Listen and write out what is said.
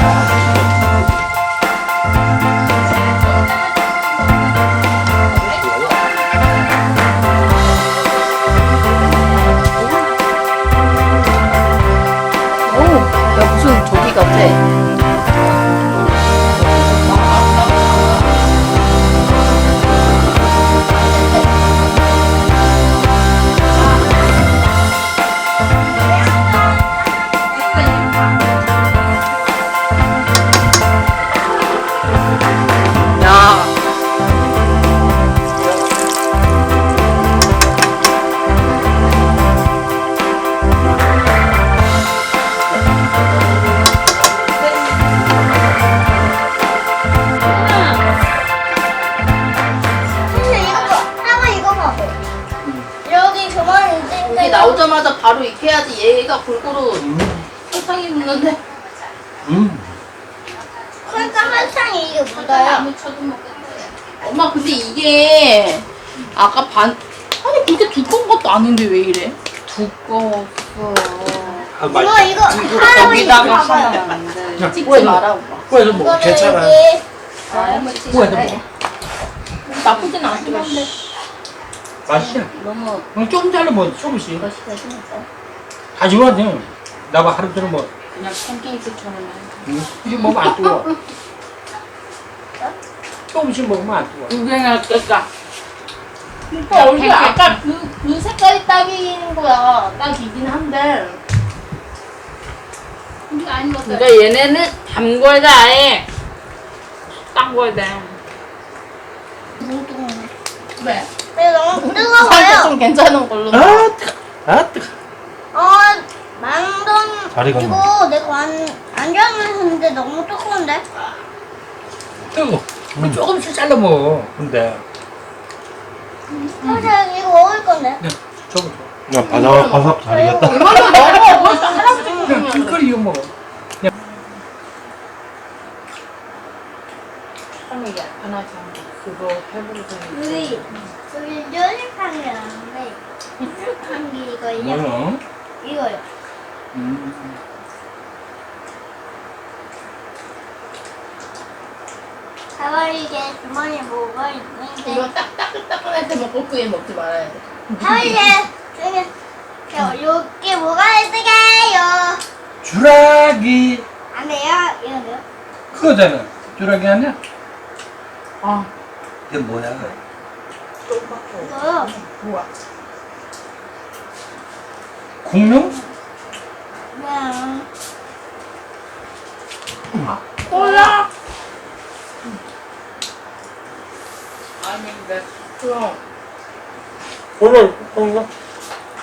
Bye. 나오자마자 바로 이렇게 해야지 얘가 골고루 음. 설탕이 묻는데 음. 그러니까 이게 설탕이 묻어요. 안 묻혀도 먹겠대 엄마 근데 이게 아까 반 아니 그렇게 두꺼운 것도 아닌데 왜 이래? 두꺼웠어 아, 이거 맛있다. 이거 할아버지 거기다가 봐봐요. 하면 안 돼 야, 찍지 마라 오빠 먹어. 이거는 괜찮아. 여기 잘해. 먹어. 나쁘진 않긴 한데 맛있어. 너무 어, 조금 잘라 뭐 조금씩. 멋있게 생겼어 다 좋아 돼. 나봐 하루 종일 뭐. 그냥 팬케이크처럼 해 음. 이거 먹으면 안 뜨거. 조금씩 먹으면 안 뜨거. 유행할 때까 오빠 얼굴 아까 그, 그 색깔이 딱인 거야 딱이긴 한데 이게 아닌 것 같아 그러니까 얘네는 담궈야 돼 아예 담궈야 돼 너무 뜨거워. 왜? 이거 너무 살짝 뜨거워요. 좀 괜찮은 걸로 아 뜨거. 아 뜨거. 어, 만돈 잘 익었네. 이거 내가 안, 안 잘랐는데 너무 뜨거운데? 뜨거. 음. 조금씩 잘라 먹어. 근데. 사실 이거 먹을 건데. 네, 조금. 야, 바삭 바삭 잘 익었다. 이걸로 먹어 뭘 그냥 먹으면 길거리 이거 먹어. 하는 게 하나지 그거 해보고서 여기, 여기 뾰족한 게 나는데, 뾰족한 게 이거예요. 뭐요? 이거요. 음. 가와이게 주머니 뭐가 있는데, 이거 딱 따끈따끈할 때 먹고 그에 먹지 말아야 돼 가와이게, 여기, 저, 여기 뭐가 있을게요? 주라기. 안 돼요? 이거 돼요? 그거잖아. 주라기 아니야? 아 이게 뭐야? 이거요. 뭐야 공룡? 그냥, 콜라 아니 왜 그럼 오늘 공룡?